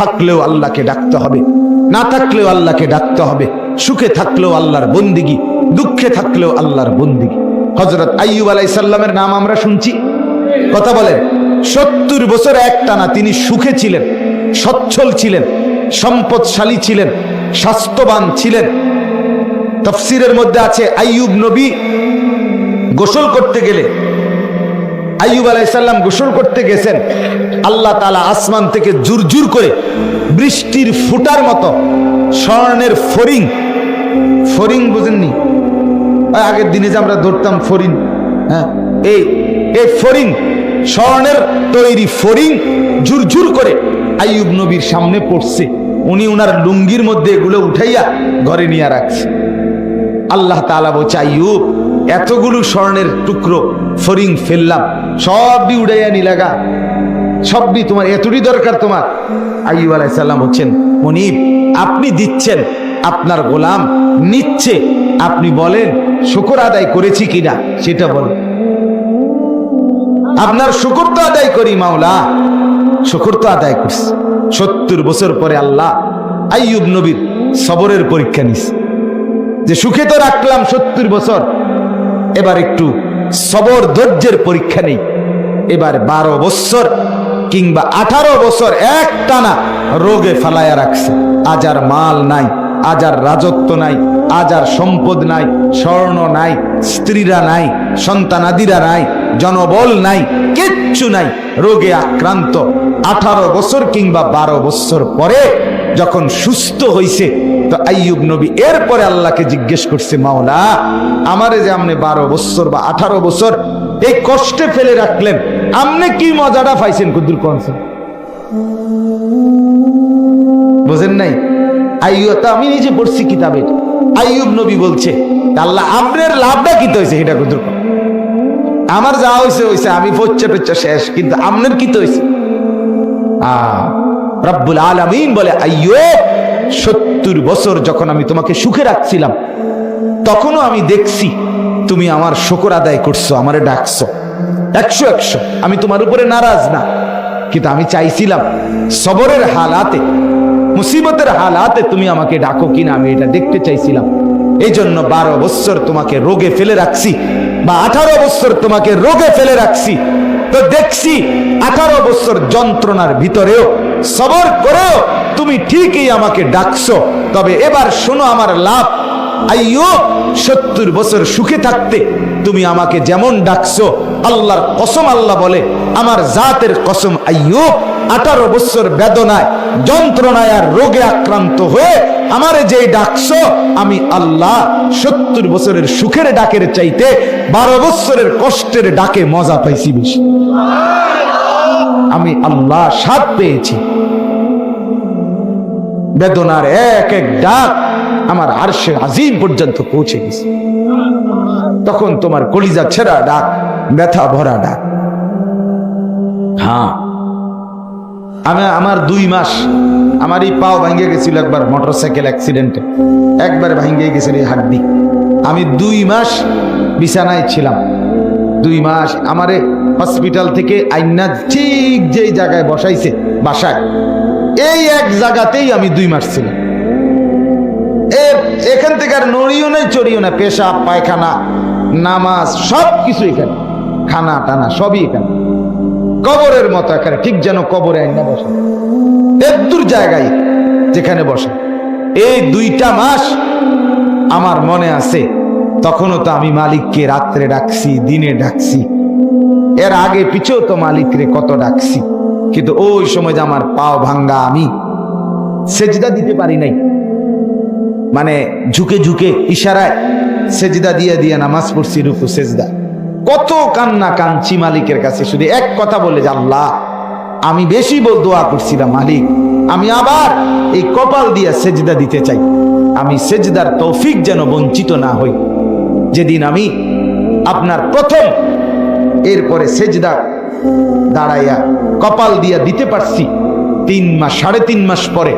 থাকলেও আল্লাহকে ডাকতে হবে। না থাকলেও আল্লাহকে ডাকতে হবে। সুখে থাকলেও আল্লাহর বন্দিগি, দুঃখে থাকলেও আল্লাহর বন্দিগি। হজরত আইয়ুব আলাইসাল্লামের নাম আমরা শুনছি। কথা বলেন, সত্তর বছর একটানা তিনি সুখে ছিলেন, সচ্ছল ছিলেন, সম্পদশালী ছিলেন, স্বাস্থ্যবান ছিলেন। তফসিরের মধ্যে আছে, আইয়ুব নবী গোসল করতে গেলে আইয়ুব আলাইসাল্লাম গোসল করতে গেছেন। আল্লাহ তালা আসমান থেকে জুর জুর করে বৃষ্টির ফুটার মতো স্বর্ণের ফরিং ফরিং বুঝেননি? আগের দিনে যে আমরা ধরতাম ফরিং হ্যাঁ এই এই ফরিং স্বর্ণের তৈরি ফরিং ঝুরঝুর করে আইয়ুব নবীর সামনে পড়ছে। উনি উনার লুঙ্গির মধ্যে এগুলো উঠাইয়া ঘরে নিয়ে রাখছে। আল্লাহ তালা বলছে, আইয়ুব এতগুলো স্বর্ণের টুকরো, ফরিং, ফেললাম, সবই উড়াইয়া নিলাগা। সবই তোমার এতটি দরকার তোমার। আইয়ুব আলাইসাল্লাম হচ্ছেন মনিব, আপনি দিচ্ছেন, আপনার গোলাম নিচ্ছে। আপনি বলেন, শুকর আদায় করেছি কিনা, সেটা বলেন আপনার শুকর তো আদায় করি মাওলা, শুকর তো আদায় করিস সত্তর বছর পরে আল্লাহ আইয়ুব নবীর সবরের পরীক্ষা নিছে। যে সুখে তো রাখলাম সত্তর বছর এবার একটু সবর ধৈর্যের পরীক্ষা নেই। এবার বারো বছর কিংবা আঠারো বছর এক টানা রোগে ফালাইয়া রাখছে। আজ আর মাল নাই, আজ আর রাজত্ব নাই, আজ আর সম্পদ নাই, স্বর্ণ নাই, স্ত্রীরা নাই, সন্তানাদিরা নাই, জনবল নাই, কিচ্ছু নাই। রোগে আক্রান্ত আঠারো বছর কিংবা বারো বছর পরে যখন সুস্থ হইছে তো আইয়ুব নবী এরপরে আল্লাহকে জিজ্ঞেস করছে, মাওলা, আমারে যে আপনি বারো বছর বা আঠারো বছর এই কষ্টে ফেলে রাখলেন, আপনি কি মজাটা পাইছেন কুদ্দুর কনসেন বুঝেন নাই? আইয়ুব আমি নিজে পড়ছি কিতাবে। আইয়ুব নবী বলছে আল্লাহ, আপনার লাভটা কি হয়েছে এটা কুদ্দুর কন আমার যা হয়েছে হয়েছে আমি পচ্চা টচ্চা শেষ, কিন্তু আপনার কি হয়েছে আহ, রব্বুল আলমিন বলে আইয়ো সত্তর বছর যখন আমি তোমাকে সুখে রাখছিলাম, তখনও আমি দেখছি তুমি আমার শকর আদায় করছ, আমারে ডাকছো। একশো একশো। আমি তোমার উপরে নারাজ না, কিন্তু আমি চাইছিলাম সবরের হালাতে, মুসিবতের হালাতে তুমি আমাকে ডাকো কিনা আমি এটা দেখতে চাইছিলাম। এই জন্য বারো বছর তোমাকে রোগে ফেলে রাখছি, বা আঠারো বছর তোমাকে রোগে ফেলে রাখছি, তো দেখছি আঠারো বছর যন্ত্রণার ভিতরেও সবর করেও তুমি ঠিকই আমাকে ডাকছো। তবে এবার শোনো আমার লাভ। আইয়ো, সত্তর বছর সুখে থাকতে তুমি আমাকে যেমন ডাকছো, আল্লাহর কসম আল্লাহ বলে, আমার জাতের কসম আইয়ো, আঠারো বছর বেদনায়, যন্ত্রণায় আর রোগে আক্রান্ত হয়ে আমারে যে ডাকছো, আমি আল্লাহ সত্তর বছরের সুখের ডাকের চাইতে বারো বছরের কষ্টের ডাকে মজা পাইছি বেশি। আমি আল্লাহ স্বাদ পেয়েছি। বেদনার এক এক ডাক আমার আরশের আজিম পর্যন্ত পৌঁছে গেছে। তখন তোমার কলিজা ছেঁড়া ডাক, ব্যথা ভরা ডাক। হ্যাঁ আমি আমার দুই মাস আমার এই পাও ভাঙ্গে গেছিল একবার মোটরসাইকেল অ্যাক্সিডেন্টে একবার ভাঙ্গে গেছিল এই হাড্ডি। আমি দুই মাস বিছানায় ছিলাম। দুই মাস আমারে হসপিটাল থেকে আইনা ঠিক যেই জায়গায় বসাইছে, বাসায়। এই এক জায়গাতেই আমি দুই মাস ছিলাম। এখান থেকে আর নড়িও নাই, চড়িও না পেশাব, পায়খানা, নামাজ সব কিছু এখানে। খানা, টানা, সবই এখানে। কবরের মতো এখানে ঠিক যেন কবরে আইনা বসে। একদূর জায়গায় যেখানে বসে। এই দুইটা মাস আমার মনে আছে, তখনও তো আমি মালিককে রাত্রে ডাকছি, দিনে ডাকছি। এর আগে পিছেও তো মালিকরে কত ডাকছি। কিন্তু ওই সময় যে আমার পাও ভাঙ্গা আমি, সেজদা দিতে পারি নাই। মানে ঝুঁকে ঝুঁকে ইশারায় সেজদা দিয়ে দিয়ে নামাজ পড়ছি, রুকু, সেজদা। কত কান্না কাঞ্চি মালিকের কাছে, শুধু এক কথা বলে যে, আল্লাহ, আমি বেশি বল দোয়া করছিলাম মালিক, আমি আবার এই কপাল দিয়ে সেজদা দিতে চাই। আমি সেজদার তৌফিক যেন বঞ্চিত না হই। যেদিন আমি আপনার প্রথম, এরপরে সেজদা দাঁড়াইয়া কপাল দিয়া দিতে পারছি। তিন মাস, সাড়ে তিন মাস পরে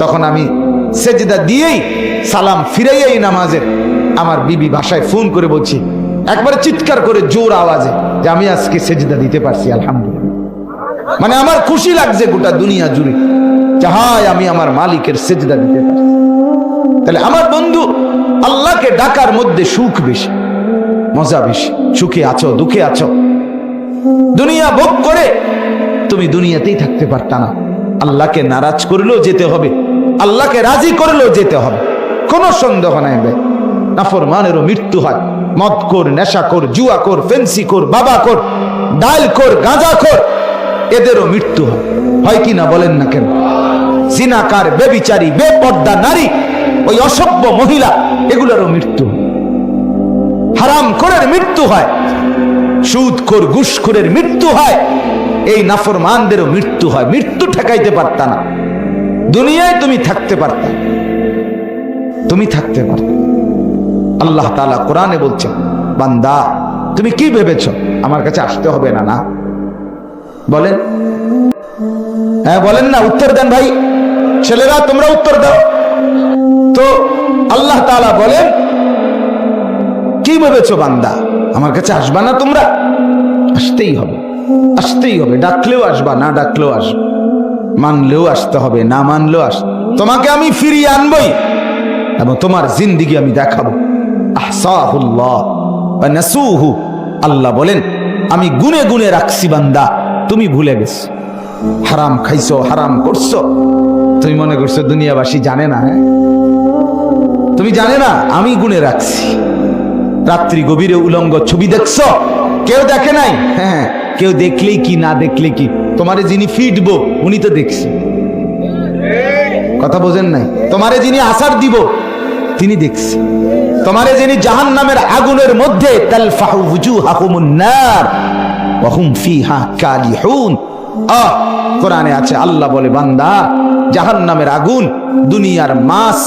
তখন আমি সেজদা দিয়েই সালাম ফিরাইয়াই নামাজের আমার বিবি বাসায় ফোন করে বলছি, একবার চিৎকার করে জোর আওয়াজে যে আমি আজকে সেজদা দিতে পারছি, আলহামদুলিল্লাহ। মানে আমার খুশি লাগছে গোটা দুনিয়া জুড়ে যাহাই আমি আমার মালিকের সেজদা দিতে পারি তাহলে আমার বন্ধু আল্লাহকে ডাকার মধ্যে সুখ বেশি, মজা বেশি, সুখে আছো, দুঃখে আছো। দুনিয়া ভোগ করে তুমি দুনিয়াতেই থাকতে পারতা না। আল্লাহকে নারাজ করলেও যেতে হবে, আল্লাহকে রাজি করলেও যেতে হবে। কোনো সন্দেহ নাই বে নাফর মানেরও মৃত্যু হয়। মদ কর নেশা কর জুয়া কর ফেন্সি কর বাবা কর ডাল কর গাঁজা কর এদেরও মৃত্যু হয়। কি না বলেন না কেন? জিনাকার, বেবিচারী, বেপর্দা নারী, ওই অসভ্য মহিলা, এগুলোরও মৃত্যু হারাম করের মৃত্যু হয়। সুদ কর ঘুষখোরের মৃত্যু হয়, এই নাফরমানদেরও মৃত্যু হয়। মৃত্যু ঠেকাইতে পারতা না। দুনিয়ায় তুমি থাকতে পারত। তুমি থাকতে পারত। আল্লাহ তাআলা কোরআনে বলছেন, বান্দা, তুমি কি ভেবেছ? আমার কাছে আসতে হবে না না? বলেন। হ্যাঁ বলেন না, উত্তর দেন ভাই। ছেলেরা, তোমরা উত্তর দাও। তো আল্লাহ তাআলা বলেন, কি ভেবেছো বান্দা? আমার কাছে আসবা না তোমরা? আসতেই হবে আসতেই হবে। ডাকলেও আসবা, না ডাকলেও আসবে। মানলেও আসতে হবে, না মানলেও আস তোমাকে আমি ফিরিয়ে আনবই এবং তোমার জিন্দিগি আমি দেখাবো। আহসাহুল্লাহ আল্লাহ বলেন, আমি গুনে গুনে রাখছি বান্দা, তুমি ভুলে গেছো। হারাম খাইছো, হারাম করছ। তুমি মনে করছ দুনিয়াবাসী জানে না হ্যাঁ? তুমি জানে না, আমি গুনে রাখছি। রাত্রি গভীরে উলঙ্গ ছবি দেখছ? কেউ দেখে নাই? হ্যাঁ কেউ দেখলেই কি, না দেখলে কি? তোমারে যিনি ফিটবো উনি তো দেখছি। কথা বোঝেন নাই? তোমারে যিনি আসার দিব, তিনি দেখছি। তোমারে যিনি জাহান নামের আগুনের মধ্যে কোরআনে আছে, আল্লাহ বলে, বান্দা জাহান নামের আগুন, দুনিয়ার মাস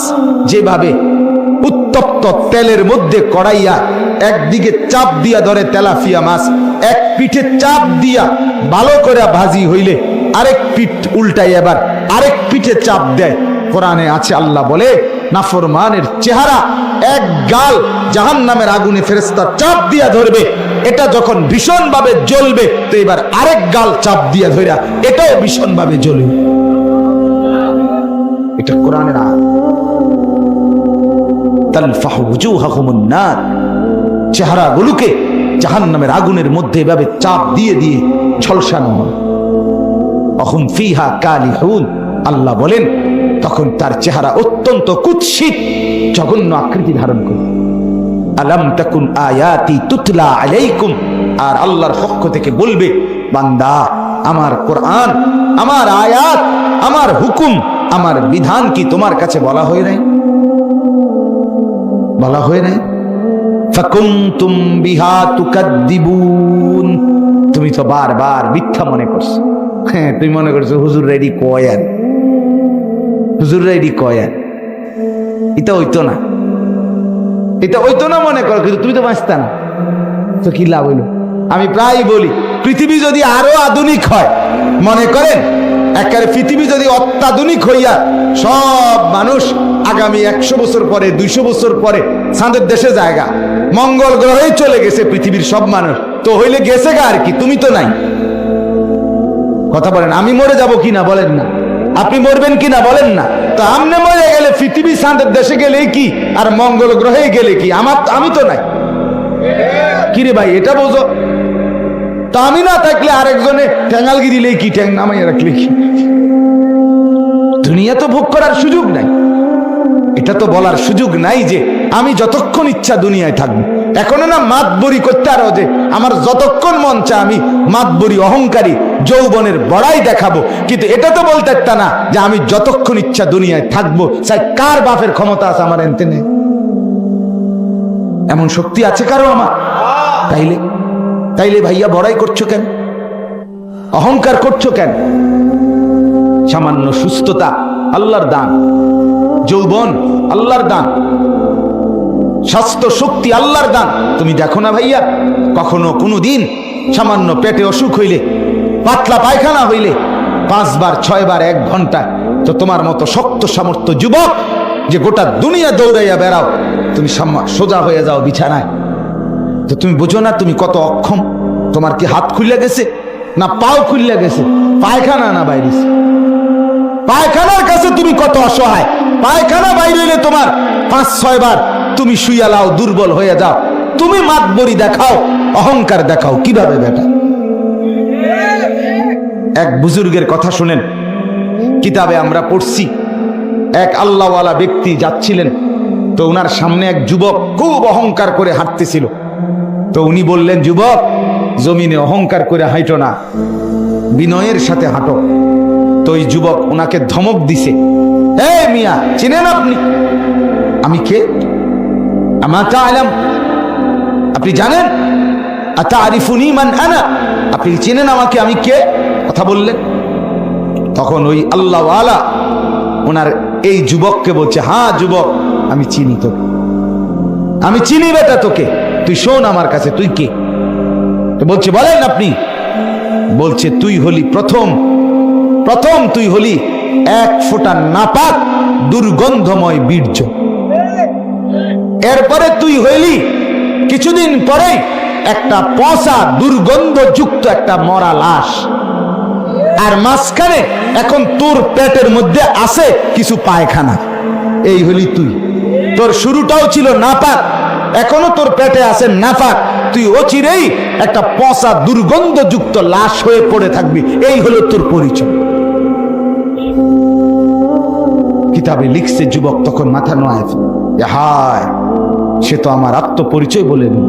যেভাবে উত্তপ্ত তেলের মধ্যে কড়াইয়া একদিকে চাপ দিয়া ধরে তেলাফিয়া মাছ, এক পিঠে চাপ দিয়া ভালো করে ভাজি হইলে আরেক পিঠ উল্টাই এবার আরেক পিঠে চাপ দেয়। কোরআনে আছে, আল্লাহ বলে, নাফরমানের চেহারা এক গাল জাহান নামের আগুনে ফেরেস্তা চাপ দিয়া ধরবে, এটা যখন ভীষণ ভাবে জ্বলবে, তো এবার আরেক গাল চাপ দিয়া ধরা এটাও ভীষণ ভাবে জ্বলবে। এটা কোরআনের আয়াত। তালফাহু উজুহাহুমুন নার চেহারাগুলোকে জাহান্নামের আগুনের মধ্যে এভাবে চাপ দিয়ে দিয়ে ঝলসানো হয়। অহুম ফিহা কালিহুন। আল্লাহ বলেন, তখন তার চেহারা অত্যন্ত কুৎসিত, জঘন্য আকৃতি ধারণ করে। আলাম তাকুন আয়াতি তুতলা আলাইকুম। আর আল্লাহর পক্ষ থেকে বলবে, বান্দা, আমার কোরআন, আমার আয়াত, আমার হুকুম, আমার বিধান কি তোমার কাছে বলা হয় নাই? বলা হয় নাই? ফাকুনতুম বিহা তুকাদ্দিবুন। তুমি তো বারবার মিথ্যা মনে করছ। হ্যাঁ তুমি মনে করছ, হুজুর রেডি কয়ান। হুজুর রেডি কয়ান। এটা হইতো না। এটা হইতো না মনে কর, কিন্তু তুমি তো বাঁচতা না। তো কি লাভ হইল? আমি প্রায় বলি, পৃথিবী যদি আরও আধুনিক হয়, মনে করেন, একেবারে পৃথিবী যদি অত্যাধুনিক হইয়া সব মানুষ আগামী একশো বছর পরে, দুইশো বছর পরে চাঁদের দেশে জায়গা। মঙ্গল গ্রহে চলে গেছে পৃথিবীর সব মানুষ। তো হইলে গেছে গা আর কি? তুমি তো নাই। কথা বলেন, আমি মরে যাব কিনা বলেন না। আপনি মরবেন কি না বলেন না। তো আমনে মরে গেলে পৃথিবী চাঁদের দেশে গেলে কি? আর মঙ্গল গ্রহে গেলে কি? আমার আমি তো নাই। কিরে ভাই, এটা বোঝো। তা আমি না থাকলে আরেকজনে ঠ্যাঙ্গালগি দিলে কি ঠ্যাং নামাইয়া রাখলে কি? দুনিয়া তো ভোগ করার সুযোগ নাই। এটা তো বলার সুযোগ নাই যে আমি যতক্ষণ ইচ্ছা দুনিয়ায় থাকব। এখনও না মাতবরি করতে আরও যে আমার যতক্ষণ মন চা আমি মাতবরি, অহংকারী যৌবনের বড়াই দেখাবো। কিন্তু এটা তো বলতে একটা না যে আমি যতক্ষণ ইচ্ছা দুনিয়ায় থাকব, চাই কার বাপের ক্ষমতা আছে আমার এনতে নেই। এমন শক্তি আছে কারও আমার? তাইলে তাইলে ভাইয়া বড়াই করছ কেন? অহংকার করছ কেন? সামান্য সুস্থতা আল্লাহর দান। যৌবন, আল্লাহর দান। স্বাস্থ্য শক্তি আল্লাহর দান। তুমি দেখো না ভাইয়া, কখনো কোনো দিন সামান্য পেটে অসুখ হইলে, পাতলা পায়খানা হইলে, পাঁচবার, ছয়বার, এক ঘণ্টা, তো তোমার মতো শক্ত সামর্থ্য যুবক যে গোটা দুনিয়া দৌড়াইয়া বেড়াও, তুমি সোজা হয়ে যাও বিছানায়। তো তুমি বুঝো না তুমি কত অক্ষম, তোমার কি হাত খুললে গেছে, না পাও খুললে গেছে, পায়খানা না বাইরেছে। পায়খানার কাছে তুমি কত অসহায়? পায়খানা বাইরে তোমার পাঁচ, ছয় বার তুমি শুইয়া লাও, দুর্বল হয়ে যাও। তুমি মাতবরি দেখাও, অহংকার দেখাও। কীভাবে বেটা এক বুজুর্গের কথা শুনেন। কিতাবে আমরা পড়ছি, এক আল্লাহওয়ালা ব্যক্তি যাচ্ছিলেন, তো ওনার সামনে এক যুবক খুব অহংকার করে হাঁটতেছিল। তো উনি বললেন, যুবক, জমিনে অহংকার করে হাঁটো না, বিনয়ের সাথে হাঁটো। তো ওই যুবক ওনাকে ধমক দিছে। হে মিয়া, চিনেন আপনি? আমি কে? আমার তা আলাম আপনি জানেন? আতা আরিফুনি মান আনা? আপনি চেনেন আমাকে, আমি কে? কথা বললেন। তখন ওই আল্লাহ আলা ওনার এই যুবককে বলছে হ্যাঁ যুবক, আমি চিনি তোকে। আমি চিনি বেটা তোকে। তুই শোন আমার কাছে, তুই কে? বলছে, বলেন আপনি। বলছে, তুই হলি প্রথম প্রথম তুই হলি এক ফোঁটা নাপাক, দুর্গন্ধময় বীর্য। এরপরে তুই হইলি কিছুদিন পরে একটা পচা, দুর্গন্ধযুক্ত একটা মরা লাশ। আর মাঝখানে এখন তোর পেটের মধ্যে আছে কিছু পায়খানা। এই হলি তুই। তোর শুরুটাও ছিল নাপাক, এখনও তোর পেটে আছে নাপাক। তুই অচিরেই একটা পচা দুর্গন্ধযুক্ত লাশ হয়ে পড়ে থাকবি। এই হলো তোর পরিচয়। কিতাবে লিখছে যুবক তখন মাথা নোয়ায় যে হায়, সে তো আমার আত্মপরিচয় বলে দিল।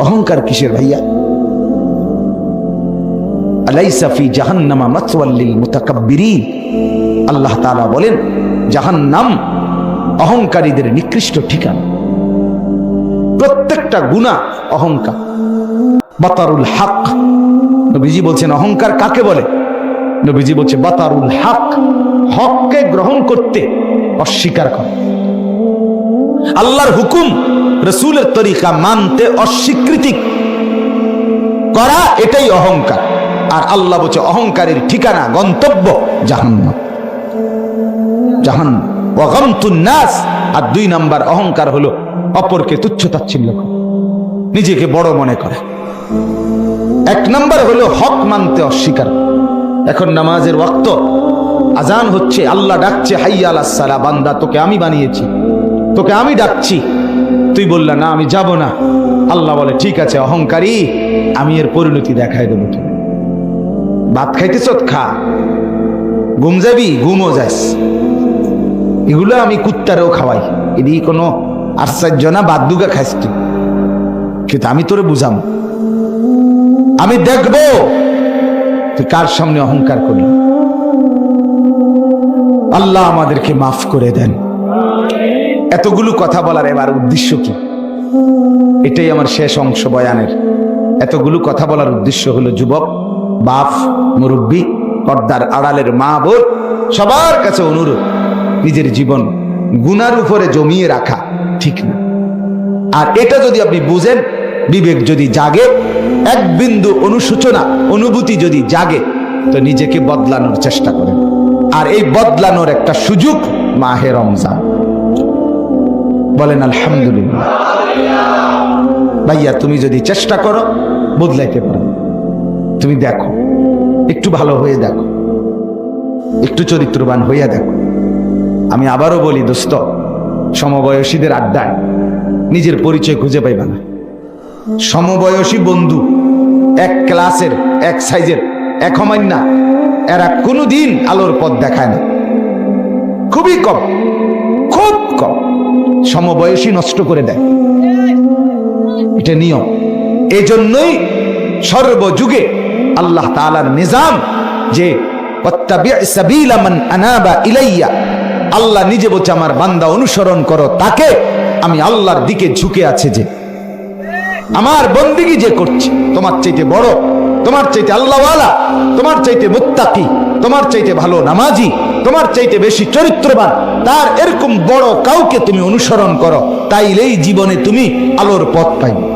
অহংকার কিসের ভাইয়া? আলাইসা ফি জাহান্নামা মাতওয়াল্লিল মুতাকাব্বিরিন। আল্লাহ তাআলা বলেন, জাহান্নাম অহংকারীদের নিকৃষ্ট ঠিকানা। প্রত্যেকটা গুনাহ অহংকার। বাতারুল হক। নবীজি বলছেন, অহংকার কাকে বলে? নবীজি বলছে, বাতারুল হক। হককে গ্রহণ করতে অস্বীকার করা। আল্লাহর হুকুম রসুলের তরিকা মানতে অস্বীকৃতি করা, এটাই অহংকার। আর আল্লাহ বলছে, অহংকারের ঠিকানা, গন্তব্য জাহান্নাম। ওয়াগামতুন নাস। আর দুই নাম্বার অহংকার হলো অপরকে তুচ্ছ তাচ্ছিল্য করা, নিজেকে বড় মনে করে। এক নম্বর হলো হক মানতে অস্বীকার। এখন নামাজের ওয়াক্ত আজান হচ্ছে আল্লাহ ডাকছে হাইয়া আলাহ বান্দা তোকে আমি বানিয়েছি তোকে আমি ডাকছি। তুই বললা না আমি যাব না। আল্লাহ বলে ঠিক আছে অহংকারী আমি এর পরিণতি দেখাই দেবো তোকে। ভাত খাইতেছ খা। ঘুম যাবি ঘুমও যাস। এগুলো আমি কুত্তারেও খাওয়াই। এদিকে কোনো আশ্চর্য না? বাদ দুগা খাইস তুই। কিন্তু আমি তোরে বুঝাম। আমি দেখব তুই কার সামনে অহংকার করলি। আল্লাহ আমাদেরকে মাফ করে দেন। এতগুলো কথা বলার এবার উদ্দেশ্য কি? এটাই আমার শেষ অংশ বয়ানের। এতগুলো কথা বলার উদ্দেশ্য হলো যুবক, বাপ, মুরব্বী, পর্দার আড়ালের মা, বোন, সবার কাছে অনুরোধ, নিজের জীবন গুনার উপরে জমিয়ে রাখা। ঠিক না। আর এটা যদি আপনি বুঝেন, বিবেক যদি জাগে, এক বিন্দু অনুসূচনা, অনুভূতি যদি জাগে, তো নিজেকে বদলানোর চেষ্টা করেন। আর এই বদলানোর একটা সুযোগ মাহে রমজান। বলেন, আলহামদুলিল্লাহ। ভাইয়া, তুমি যদি চেষ্টা করো, বদলাইতে পারো। তুমি দেখো, একটু ভালো হয়ে দেখো, একটু চরিত্রবান হইয়া দেখো। আমি আবারও বলি, দোস্ত সমবয়সীদের আড্ডায় নিজের পরিচয় খুঁজে পাইবা না। সমবয়সী বন্ধু, এক ক্লাসের, এক সাইজের, এক না এরা কোনোদিন আলোর পথ দেখায় না। খুবই কম, খুব কম সমবয়সী নষ্ট করে দেয়। এটা নিয়ম। এজন্যই সর্বযুগে আল্লাহ তালার নিজাম যে "ওয়াত্তাবি' সাবিলা মান আনাবা ইলাইয়া আল্লাহ নিজে বলছে, আমার বান্দা, অনুসরণ করো। তাকে আমি আল্লাহর দিকে ঝুঁকে আছে যে, আমার বন্দিগি যে করছে, তোমার চাইতে বড়, তোমার চাইতে আল্লাহওয়ালা, তোমার চাইতে মুত্তাকি, তোমার চাইতে ভালো নামাজি, তোমার চাইতে বেশি চরিত্রবান, তার এরকম বড় কাউকে তুমি অনুসরণ করো, তাইলেই জীবনে তুমি আলোর পথ পাইবে।